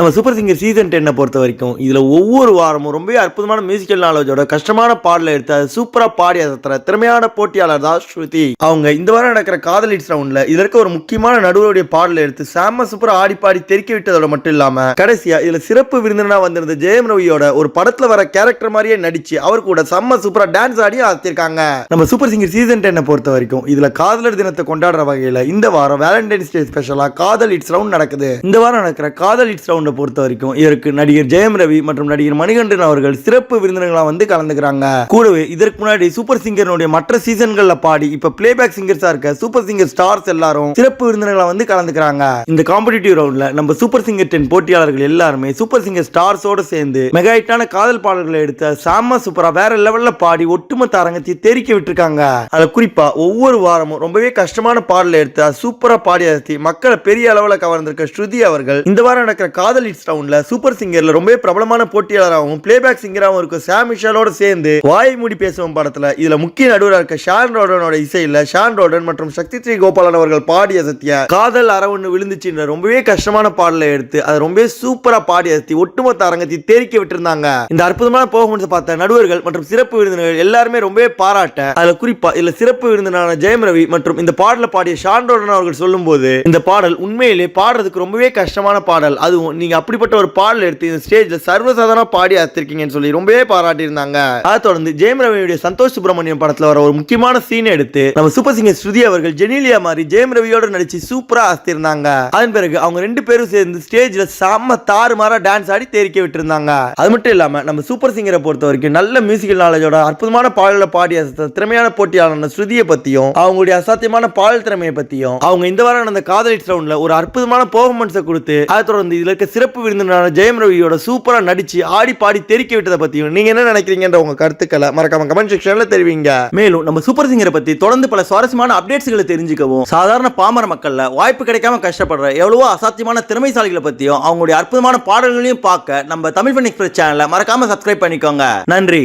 நம்ம super singer season டென்னை பொறுத்த வரைக்கும் இதில் ஒவ்வொரு வாரமும் ரொம்ப அற்புதமான மியூசிக்கல் நாலேஜோட கஷ்டமான பாடலை எடுத்து அதை சூப்பராக பாடி அசத்துற திறமையான போட்டியாளர் தான் ஸ்ருதி. அவங்க இந்த வாரம் நடக்கிற காதல் இட்ஸ் ரவுண்டில் இதுல இருக்க ஒரு முக்கியமான நடுவருடைய பாடலை எடுத்து சாம சூப்பராக ஆடி பாடி தெறிக்க விட்டதோட மட்டும் இல்லாமல் கடைசியாக இதில் சிறப்பு விருந்தினா வந்திருந்த ஜெயம் ரவியோட ஒரு படத்தில் வர கேரக்டர் மாதிரியே நடிச்சு அவர் கூட செம்ம சூப்பராக டான்ஸ் ஆடி அசத்திருக்காங்க. நம்ம சூப்பர் சிங்கர் சீசன் டென்னை பொறுத்த வரைக்கும் இதில் காதலர் தினத்தை கொண்டாடுற வகையில் இந்த வாரம் வேலண்டைன்ஸ் டே ஸ்பெஷலாக காதல் இட்ஸ் ரவுண்ட் நடக்குது. இந்த வாரம் நடக்கிற காதல் இட்ஸ் ரவுண்ட் பொறுத்த வரைக்கும் இதற்கு நடிகர் ஜெயம் ரவி மற்றும் நடிகர் மணிகண்டன் அவர்கள் சிறப்பு விருந்தினர்களாக வந்து கலந்துக்கிறாங்க. கூடவே இதற்கு முன்னாடி சூப்பர் சிங்கர்னுடைய மற்ற சீசன்கள்ல பாடி இப்ப பிளேபேக் சிங்கர்ஸா இருக்க சூப்பர் சிங்கர் ஸ்டார்ஸ் எல்லாரும் சிறப்பு விருந்தினர்களா வந்து கலந்துக்கிறாங்க. இந்த காம்படிட்டிவ் ரவுண்ட்ல நம்ம சூப்பர் சிங்கர் டென் போட்டியாளர்கள் எல்லாருமே சூப்பர் சிங்கர் ஸ்டார்ஸோட சேர்ந்து மெகா ஹிட்டான காதல் பாடல்களை எடுத்த சாம சூப்பரா வேற லெவல்ல பாடி ஒட்டுமொத்த அரங்கத்தை தெரிக்க விட்டுருக்காங்க. அதுல குறிப்பா ஒவ்வொரு வாரமும் ரொம்பவே கஷ்டமான பாடலை எடுத்து சூப்பரா பாடி மக்களை பெரிய அளவுல கவர்ந்திருக்க ஸ்ருதி அவர்கள் இந்த வாரம் நடக்கிற காதல் இட்ஸ் ரவுண்ட்ல சூப்பர் சிங்கர்ல ரொம்ப பிரபலமான போட்டியாளராகவும் பிளேபேக் சிங்கராகவும் இருக்கும். சாம் மிஷாலோட சேர்ந்து வாய் மூடி பேசுவோம் படத்துல. இதுல முக்கிய நடுவராக இருக்க ஷான் ரோடனோட இசையில ஷான் ரோடன் மற்றும் சக்தி ஸ்ரீ கோபாலன் அவர்கள் பாடிய சத்திய காதல் அரவன்னு விழுந்துச்சுன்ற ரொம்பவே கஷ்டமான பாடலை எடுத்து அதை ரொம்பவே சூப்பரா பாடி அசத்தி ஒட்டுமொத்த அரங்கத்தை தேரிக்க விட்டிருந்தாங்க. இந்த அற்புதமான பெர்ஃபார்மன்ஸ் பார்த்த நடுவர்கள் மற்றும் சிறப்பு விருந்தினர்கள் எல்லாருமே ரொம்பவே பாராட்ட அதுல குறிப்பா இதுல சிறப்பு விருந்தினரான ஜெயம் ரவி மற்றும் இந்த பாடல பாடிய ஷான் ரோடன் அவர்கள் சொல்லும் போது இந்த பாடல் உண்மையிலே பாடுறதுக்கு ரொம்பவே கஷ்டமான பாடல். அதுவும் நீங்க அப்படிப்பட்ட ஒரு பாடல் எடுத்து இந்த ஸ்டேஜ்ல சர்வசாதாரண பாடி அத்திருக்கீங்கன்னு சொல்லி ரொம்பவே பாராட்டி இருந்தாங்க அதை தொடர்ந்து ஜெயம் ரவியுடைய சந்தோஷ் சுப்பிரமணியம் படத்துல வர ஒரு முக்கியமான சீன் எடுத்து நம்ம சூப்பர் சிங்கர் ஸ்ருதி அவர்கள் ஜெனிலியா மாதிரி ஜெயம் ரவியோட நடிச்சு சூப்பரா அஸ்திருந்தாங்க அதன் பிறகு அவங்க ரெண்டு பேரும் சேர்ந்து ஸ்டேஜ்ல செம்ம தாறுமாறா டான்ஸ் ஆடி தேரிக்க விட்டுருந்தாங்க. அது மட்டும் இல்லாம நம்ம சூப்பர் சிங்கரை பொறுத்த வரைக்கும் நல்ல மியூசிக்கல் நாலேஜோட அற்புதமான பாடல பாடி அசத்த திறமையான போட்டியாளர் ஸ்ருதியை பத்தியும் அவங்களுடைய அசாத்தியமான பாடல் திறமையை பத்தியும் அவங்க இந்த வாரம் நடந்த காதலிட் ரவுண்ட்ல ஒரு அற்புதமான பெர்ஃபார்மன்ஸை கொடுத்து அதை தொடர்ந்து இதுல இருக்க சிறப்பு விருந்தினரான ஜெயம் ரவியோட சூப்பராக நடிச்சு ஆடி பாடி தெறிக்க விட்டதை பற்றியும் நீங்கள் என்ன நினைக்கிறீங்கன்ற உங்கள் கருத்துக்களை மறக்காம கமெண்ட் செக்ஷனில் தெரிவிங்க. மேலும் நம்ம சூப்பர் சிங்கரை பற்றி தொடர்ந்து பல சுவாரஸ்யமான அப்டேட்ஸ்களை தெரிஞ்சுக்கவும் சாதாரண பாமர மக்களில் வாய்ப்பு கிடைக்காம கஷ்டப்படுற எவ்வளவோ அசாத்தியமான திறமைசாலிகளை பற்றியும் அவங்களுடைய அற்புதமான பாடல்களையும் பார்க்க நம்ம தமிழ் ஃபன் எக்ஸ்பிரஸ் சேனலை மறக்காம சப்ஸ்கிரைப் பண்ணிக்கோங்க. நன்றி.